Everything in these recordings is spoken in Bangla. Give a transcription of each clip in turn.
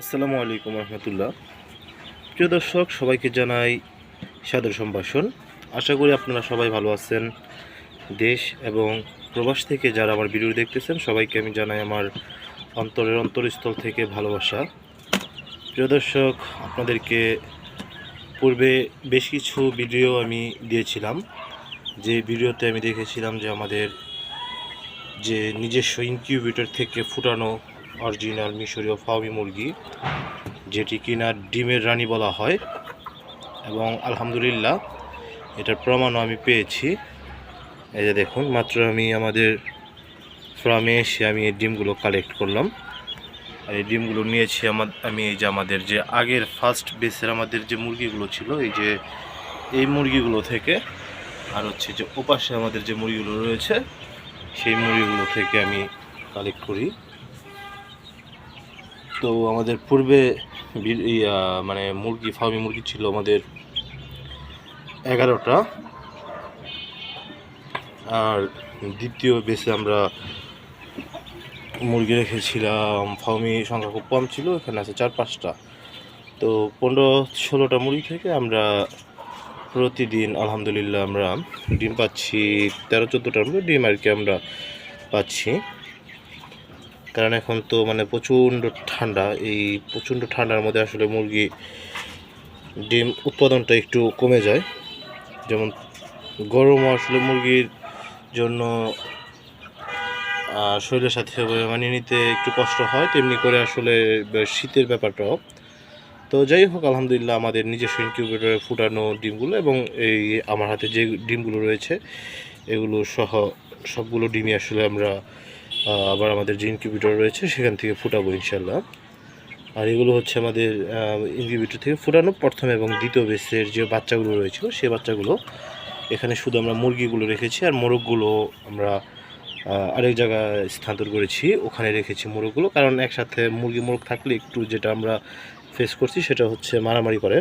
আসসালামু আলাইকুম রহমতুল্লাহ। প্রিয় দর্শক, সবাইকে জানাই সাদর সম্ভাষণ। আশা করি আপনারা সবাই ভালো আছেন। দেশ এবং প্রবাস থেকে যারা আমার ভিডিও দেখতেছেন, সবাইকে আমি জানাই আমার অন্তরের অন্তরস্থল থেকে ভালোবাসা। প্রিয় দর্শক, আপনাদেরকে পূর্বে বেশ কিছু ভিডিও আমি দিয়েছিলাম। যে ভিডিওতে আমি দেখেছিলাম যে আমাদের যে নিজস্ব ইনকিউবেটর থেকে ফুটানো অরিজিনাল মিশরীয় ফাউমি মুরগি, যেটি কিনা ডিমের রানী বলা হয়। এবং আলহামদুলিল্লাহ, এটার প্রমাণও আমি পেয়েছি। এই যে দেখুন, মাত্র আমি আমাদের ফার্মে এসে আমি এই ডিমগুলো কালেক্ট করলাম। আর এই ডিমগুলো নিয়েছি আমার, আমি এই যে আমাদের যে আগের ফার্স্ট বেসের আমাদের যে মুরগিগুলো ছিল, এই যে, এই মুরগিগুলো থেকে, আর হচ্ছে যে ওপাশে আমাদের যে মুরগিগুলো রয়েছে, সেই মুরগিগুলো থেকে আমি কালেক্ট করি। তো আমাদের পূর্বে মানে মুরগি, ফার্মি মুরগি ছিল আমাদের এগারোটা। আর দ্বিতীয় বেসে আমরা মুরগি রেখেছিলাম, ফার্মি সংখ্যা খুব কম ছিল, এখানে আছে চার পাঁচটা। তো পনেরো ষোলোটা মুরগি থেকে আমরা প্রতিদিন আলহামদুলিল্লাহ আমরা ডিম পাচ্ছি, তেরো চোদ্দোটার মতো ডিম আর কি আমরা পাচ্ছি। কারণ এখন তো মানে প্রচণ্ড ঠান্ডা। এই প্রচণ্ড ঠান্ডার মধ্যে আসলে মুরগি ডিম উৎপাদনটা একটু কমে যায়। যেমন গরম আসলে মুরগির জন্য শরীরের সাথে মানিয়ে নিতে একটু কষ্ট হয়। তেমনি করে আসলে শীতের ব্যাপারটাও। তো যাই হোক, আলহামদুলিল্লাহ আমাদের নিজস্ব ইনকিউবেটরে ফুটানো ডিমগুলো এবং এই আমার হাতে যে ডিমগুলো রয়েছে, এগুলো সহ সবগুলো ডিমই আসলে আমরা আবার আমাদের যে ইনকিউবেটর রয়েছে, সেখান থেকে ফুটাবো ইনশাল্লাহ আর এগুলো হচ্ছে আমাদের ইনকিউবেটর থেকে ফুটানো। প্রথম এবং দ্বিতীয় বেসের যে বাচ্চাগুলো রয়েছিল সেই বাচ্চাগুলো এখানে শুধু আমরা মুরগিগুলো রেখেছি, আর মোরগগুলো আমরা আরেক জায়গায় স্থানান্তর করেছি। ওখানে রেখেছি মোরগগুলো, কারণ একসাথে মুরগি মোরগ থাকলে একটু যেটা আমরা ফেস করছি, সেটা হচ্ছে মারামারি করে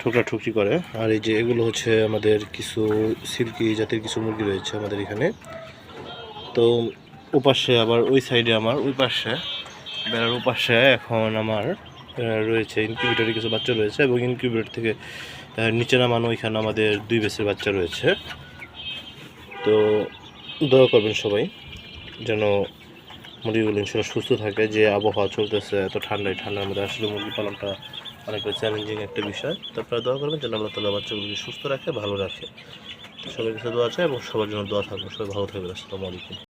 ঠোকরা ঠুকরি করে। আর এই যে এগুলো হচ্ছে আমাদের কিছু সিল্কি জাতের কিছু মুরগি রয়েছে আমাদের এখানে। তো ওপাশে আবার ওই সাইডে আমার, ওই পাশে, বেড়ার ওপাশে এখন আমার রয়েছে ইনকিউবেটরে কিছু বাচ্চা রয়েছে এবং ইনকিউবেটর থেকে নিচে নামানো ওইখানে আমাদের দুই বেসের বাচ্চা রয়েছে। তো দয়া করবেন সবাই, যেন মুরগিগুলো ইনশাল্লাহ সুস্থ থাকে, যে আবহাওয়া চলতেছে, এত ঠান্ডায়, ঠান্ডার মধ্যে আসলে মুরগি পালনটা অনেকটা চ্যালেঞ্জিং একটা বিষয়। তো আপনারা দোয়া করবেন যেন আল্লাহ তালা বাচ্চাগুলোকে সুস্থ রাখে, ভালো রাখে। সবাই কাছে দোয়া আছে এবং সবার জন্য দোয়া থাকবে। সবাই ভালো থাকবে আসসালামু আলাইকুম।